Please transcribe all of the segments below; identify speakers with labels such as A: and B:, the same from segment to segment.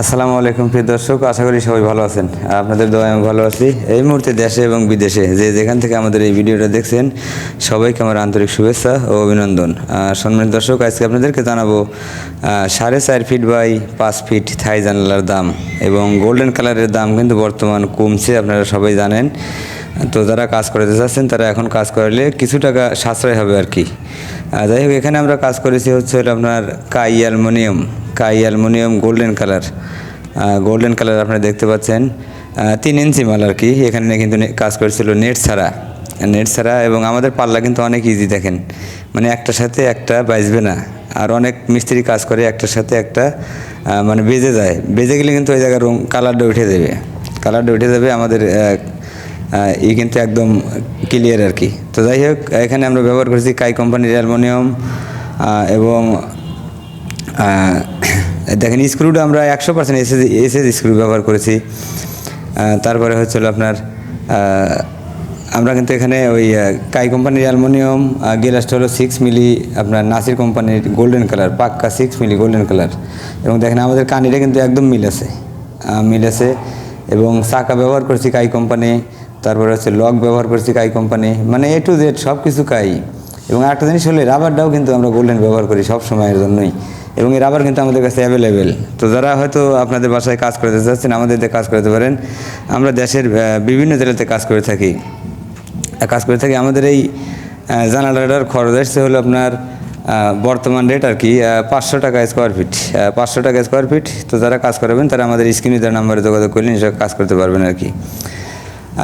A: আসসালামু আলাইকুম, প্রিয় দর্শক। আশা করি সবাই ভালো আছেন। আপনাদের দোয়া আমি ভালো আছি। এই মুহূর্তে দেশে এবং বিদেশে যে যেখান থেকে আমাদের এই ভিডিওটা দেখছেন, সবাইকে আমার আন্তরিক শুভেচ্ছা ও অভিনন্দন। সম্মানিত দর্শক, আজকে আপনাদেরকে জানাব সাড়ে চার ফিট বাই পাঁচ ফিট থাই জানালার দাম এবং গোল্ডেন কালারের দাম কিন্তু বর্তমান কমছে, আপনারা সবাই জানেন। তো যারা কাজ করতে চাচ্ছেন, তারা এখন কাজ করলে কিছু টাকা সাশ্রয় হবে আর কি। যাই হোক, এখানে আমরা কাজ করেছি হচ্ছে আপনার কাই অ্যালমোনিয়াম কাই aluminium golden colour. Golden colour আপনারা দেখতে পাচ্ছেন। তিন ইঞ্চি মাল আর কি, এখানে কিন্তু কাজ করেছিল নেট ছাড়া। নেট ছাড়া এবং আমাদের পাল্লা কিন্তু অনেক ইজি দেখেন। মানে একটার সাথে একটা বাজবে না। আর অনেক মিস্ত্রি কাজ করে, একটার সাথে একটা মানে বেজে যায়। বেজে গেলে কিন্তু ওই জায়গায় রং কালারটা উঠে যাবে। কালারটা উঠে যাবে আমাদের ই কিন্তু একদম ক্লিয়ার আর কি। তো যাই হোক, এখানে আমরা ব্যবহার করেছি কাই কোম্পানির অ্যালমোনিয়াম এবং দেখেন স্ক্রুটা আমরা একশো পার্সেন্ট এসএস এসএস স্ক্রু ব্যবহার করেছি। তারপরে হচ্ছিল আপনার আমরা কিন্তু এখানে ওই কাই কোম্পানির অ্যালমোনিয়াম গেলাসটা হলো সিক্স মিলি আপনার নাসির কোম্পানির গোল্ডেন কালার পাক্কা সিক্স মিলি গোল্ডেন কালার এবং দেখেন আমাদের কানিটা কিন্তু একদম মিল আছে। মিল আছে। এবং চাকা ব্যবহার করছি কাই কোম্পানি তারপরে হচ্ছে লক ব্যবহার করছি কাই কোম্পানি মানে এ টু জেড সব কিছু কাই। এবং একটা জিনিস হলে রাবারটাও কিন্তু আমরা গোল্ডেন ব্যবহার করি সব সময়ের জন্যই। এবং এই রাবার কিন্তু আমাদের কাছে অ্যাভেলেবেল তো যারা হয়তো আপনাদের বাসায় কাজ করতে চাচ্ছেন, আমাদের কাজ করতে পারেন। আমরা দেশের বিভিন্ন জেলাতে কাজ করে থাকি। কাজ করে থাকি আমাদের এই জানালাটার খরচ আসছে হলো আপনার বর্তমান রেট আর কি পাঁচশো টাকা স্কোয়ার ফিট পাঁচশো টাকা স্কোয়ার ফিট তো যারা কাজ করবেন, তারা আমাদের স্ক্রিনে দেওয়ার নাম্বারে যোগাযোগ করলে নিশ্চয় কাজ করতে পারবেন আর কি।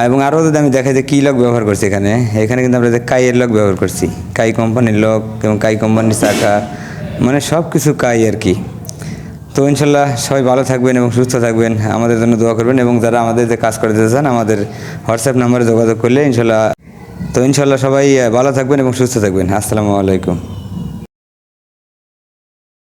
A: এবং আরও যদি আমি দেখাই যে কী লক ব্যবহার করছি এখানে এখানে কিন্তু আমরা যে কাইয়ের লক ব্যবহার করছি, কাই কোম্পানির লক এবং কাই কোম্পানির চাকা মানে সব কিছু কাই আর কি। তো ইনশাল্লাহ সবাই ভালো থাকবেন এবং সুস্থ থাকবেন, আমাদের জন্য দোয়া করবেন এবং যারা আমাদের যে কাজ করতে চান, আমাদের হোয়াটসঅ্যাপ নাম্বারে যোগাযোগ করলে ইনশাল্লাহ, তো ইনশাল্লাহ সবাই ভালো থাকবেন এবং সুস্থ থাকবেন। আসসালামু আলাইকুম।